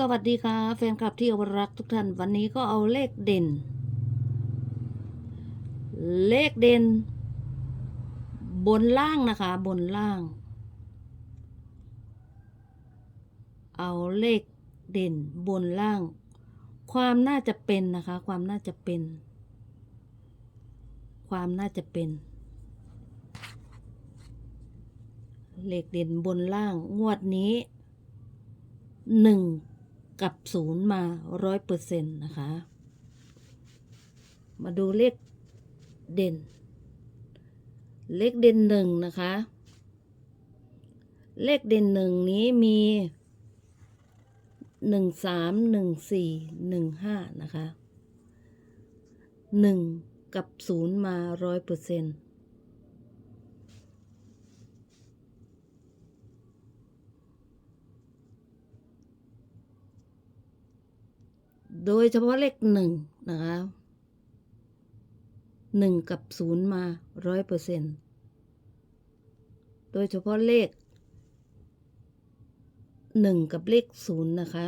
สวัสดีค่ะแฟนคลับที่รักทุกท่าน วันนี้ก็เอาเลขเด่น เลขเด่น บนล่างนะคะ บนล่าง เอาเลขเด่นบนล่าง ความน่าจะเป็นนะคะ ความน่าจะเป็น ความน่าจะเป็น เลขเด่นบนล่างงวดนี้หนึ่ง กับศูนย์มาร้อยเปอร์เซ็นต์นะคะ มาดูเลขเด่น เลขเด่นหนึ่งนะคะ เลขเด่นหนึ่งนี้มีหนึ่งสามหนึ่งสี่หนึ่งห้านะคะหนึ่งกับศูนย์มาร้อยเปอร์เซ็นต์ โดยเฉพาะเลขหนึ่งนะคะหนึ่งกับศูนย์มาร้อยเปอร์เซ็นต์โดยเฉพาะเลขหนึ่งกับเลขศูนย์นะคะ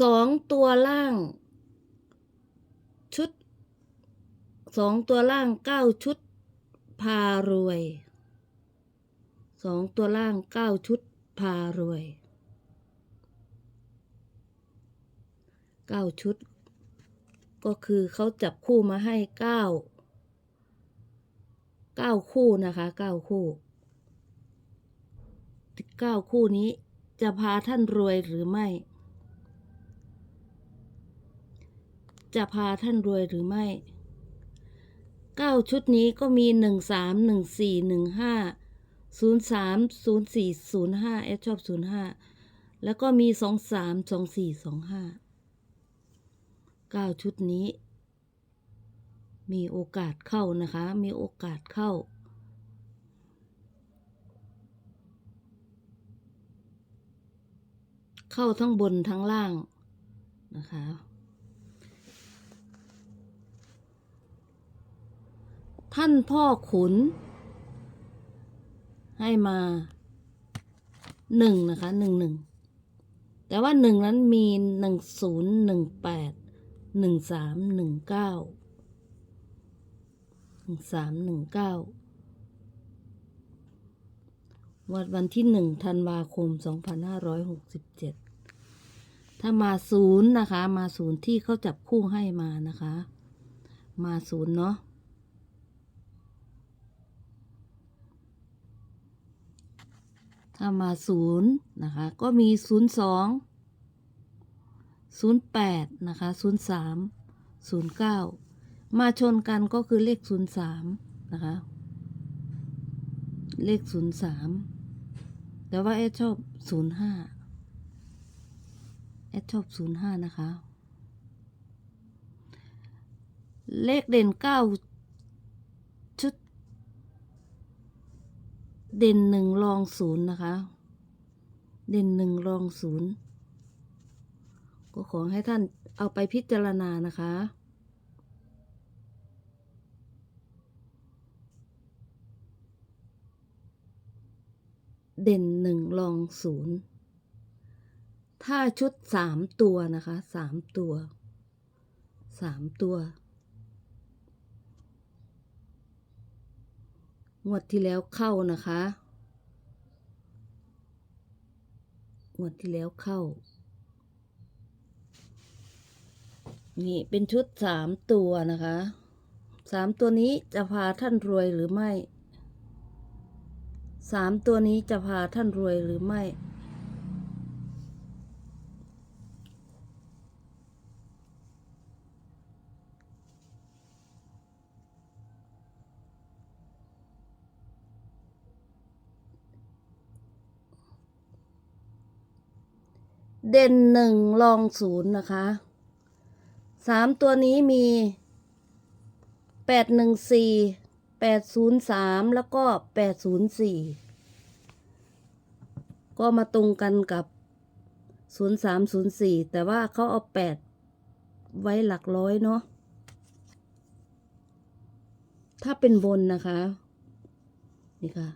สองตัวล่าง ชุด สองตัวล่างเก้าชุด พารวยสองตัวล่างเก้าชุด พารวยเก้าชุด ก็คือเขาจับคู่มาให้เก้าเก้าคู่นะคะเก้าคู่เก้าคู่นี้จะพาท่านรวยหรือไม่ จะพาท่านรวยหรือไม่ เก้าชุดนี้ก็มีหนึ่งสามหนึ่งสี่หนึ่งห้าศูนย์สามศูนย์สี่ศูนย์ห้าเอสชอบศูนย์ห้าแล้วก็มีสองสามสองสี่สองห้าเก้าชุดนี้ มีโอกาสเข้านะคะ มีโอกาสเข้าเข้าทั้งบนทั้งล่างนะคะ ท่านพ่อขุน ให้มาหนึ่งนะคะหนึ่งหนึ่งแต่ว่าหนึ่งนั้นมีหนึ่งศูนย์หนึ่งแปดหนึ่งสามหนึ่งเก้าหนึ่งสามหนึ่งเก้าวันวันที่หนึ่งธันวาคมสองพันห้าร้อยหกสิบเจ็ดถ้ามาศูนย์นะคะ มาศูนย์ที่เขาจับคู่ให้มานะคะ มาศูนย์เนาะ ถ้ามาศูนย์นะคะ ก็มีศูนย์สองศูนย์แปดนะคะศูนย์สามศูนย์เก้ามาชนกันก็คือเลขศูนย์สามนะคะ เลขศูนย์สามแต่ว่าเอสชอบศูนย์ห้าเอสชอบศูนย์ห้านะคะ เลขเด่นเก้าชุด เด่นหนึ่งรองศูนย์นะคะ เด่นหนึ่งรองศูนย์ก็ขอให้ท่านเอาไปพิจารณานะคะ เด่นหนึ่งรองศูนย์ถ้าชุดสามตัวนะคะสามตัวสามตัว งวดที่แล้วเข้านะคะ งวดที่แล้วเข้า นี่เป็นชุดสามตัวนะคะสามตัวนี้จะพาท่านรวยหรือไม่สามตัวนี้จะพาท่านรวยหรือไม่ เด่นหนึ่งรองศูนย์นะคะสามตัวนี้มีแปดหนึ่งสี่แปดศูนย์สามแล้วก็แปดศูนย์สี่ก็มาตรงกันกับศูนย์สามศูนย์สี่แต่ว่าเขาเอาแปดไว้หลักร้อยเนาะถ้าเป็นบนนะคะ นี่ค่ะ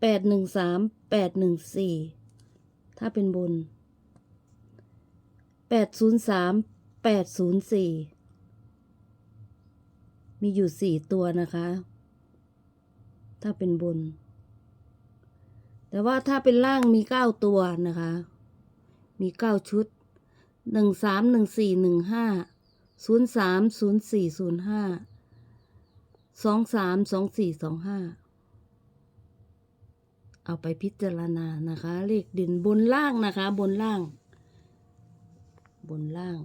แปดหนึ่งสามแปดหนึ่งสี่ ถ้าเป็นบนแปดศูนย์สามแปดศูนย์สี่มีอยู่สี่ตัวนะคะ ถ้าเป็นบน แต่ว่าถ้าเป็นล่างมีเก้าตัวนะคะ มีเก้าชุด หนึ่งสามหนึ่งสี่หนึ่งห้า ศูนย์สามศูนย์สี่ศูนย์ห้า สองสามสองสี่สองห้า เอาไปพิจารณานะคะ เลขเด่นบนล่างนะคะ บนล่าง บนล่าง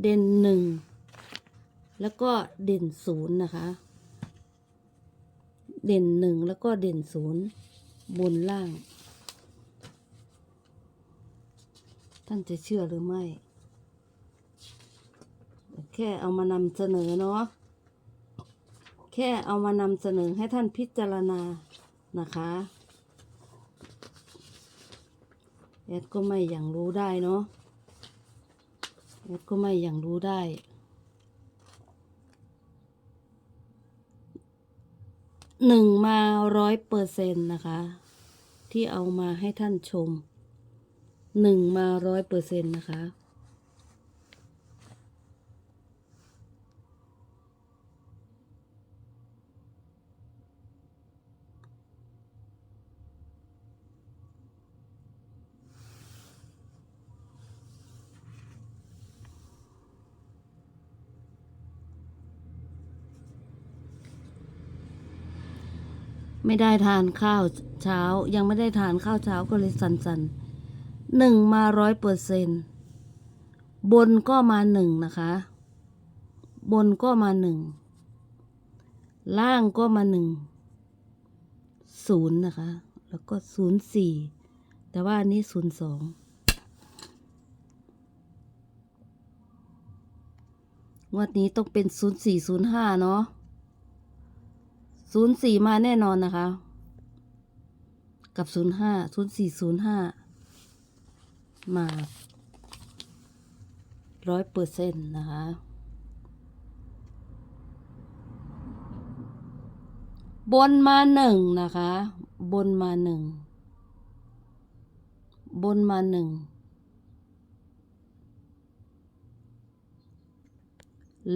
เด่นหนึ่งแล้วก็เด่นศูนย์นะคะ เด่นหนึ่งแล้วก็เด่นศูนย์บนล่าง ท่านจะเชื่อหรือไม่ แค่เอามานำเสนอเนาะแค่เอามานำเสนอให้ท่านพิจารณา นะคะแอดก็ไม่อย่างรู้ได้เนาะแอดก็ไม่อย่างรู้ได้ หนึ่งมาร้อยเปอร์เซ็นต์นะคะ ที่เอามาให้ท่านชม หนึ่งมาร้อยเปอร์เซ็นต์นะคะ ไม่ได้ทานข้าวเช้า ยังไม่ได้ทานข้าวเช้าก็เลยสันสันๆหนึ่งมาร้อยเปอร์เซนบนก็มาหนึ่งนะคะ บนก็มาหนึ่งล่างก็มาหนึ่งศูนย์นะคะ แล้วก็ศูนย์สี่แต่ว่าอันนี้ศูนย์สองงวดนี้ต้องเป็นศูนย์สี่ศูนย์ห้าเนาะ ศูนย์สี่มาแน่นอนนะคะ กับศูนย์ห้าศูนย์สี่ศูนย์ห้ามาร้อยเปอร์เซ็นต์นะคะ บนมาหนึ่งนะคะ บนมาหนึ่ง บนมาหนึ่ง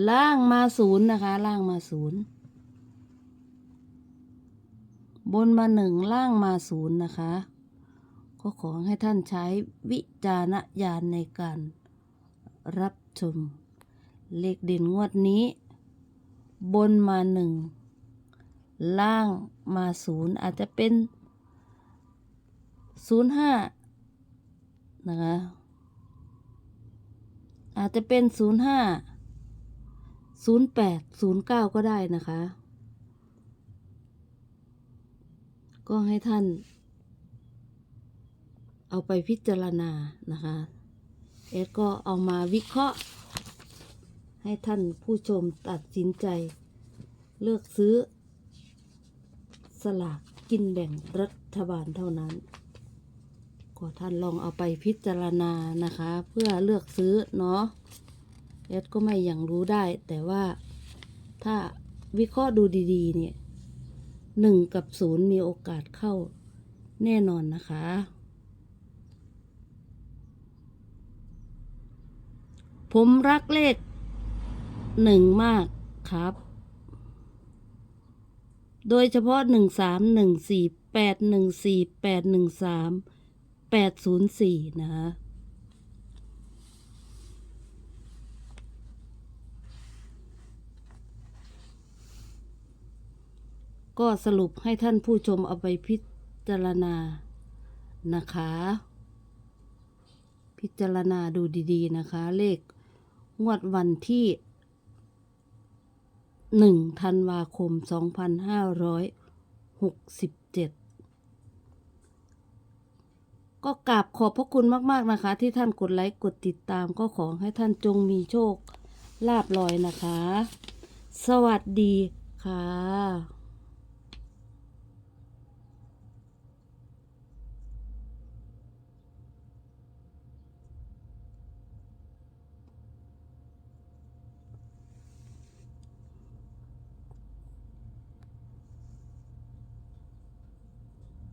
ล่างมาศูนย์นะคะ ล่างมาศูนย์ บนมาหนึ่งล่างมาศูนย์นะคะ ก็ขอให้ท่านใช้วิจารณญาณในการรับชม เลขเด่นงวดนี้ บนมาหนึ่งล่างมาศูนย์อาจจะเป็นศูนย์ห้านะคะ อาจจะเป็นศูนย์ห้าศูนย์แปดศูนย์เก้าก็ได้นะคะ ก็ให้ท่าน เอาไปพิจารณานะคะเอสก็เอามาวิเคราะห์ ให้ท่านผู้ชมตัดสินใจ เลือกซื้อ สลากกินแบ่งรัฐบาลเท่านั้นก็ท่านลองเอาไปพิจารณานะคะ เพื่อเลือกซื้อเนาะเอสก็ไม่อย่างรู้ได้ แต่ว่าถ้าวิเคราะห์ดูดี ๆ เนี่ย หนึ่งกับศูนย์มีโอกาสเข้าแน่นอนนะคะ ผมรักเลขหนึ่งมากครับ โดยเฉพาะหนึ่งสามหนึ่งสี่แปดหนึ่งสี่แปดหนึ่งสามแปดศูนย์สี่นะคะ ก็สรุปให้ท่านผู้ชมเอาไปพิจารณานะคะ พิจารณาดูดีๆนะคะ เลขงวดวันที่หนึ่งธันวาคมสองพันห้าร้อยหกสิบเจ็ดก็กราบขอบพระคุณมาก ๆ นะคะ ที่ท่านกดไลค์ กดติดตามก็ขอให้ท่านจงมีโชคลาบลอยนะคะ สวัสดีค่ะ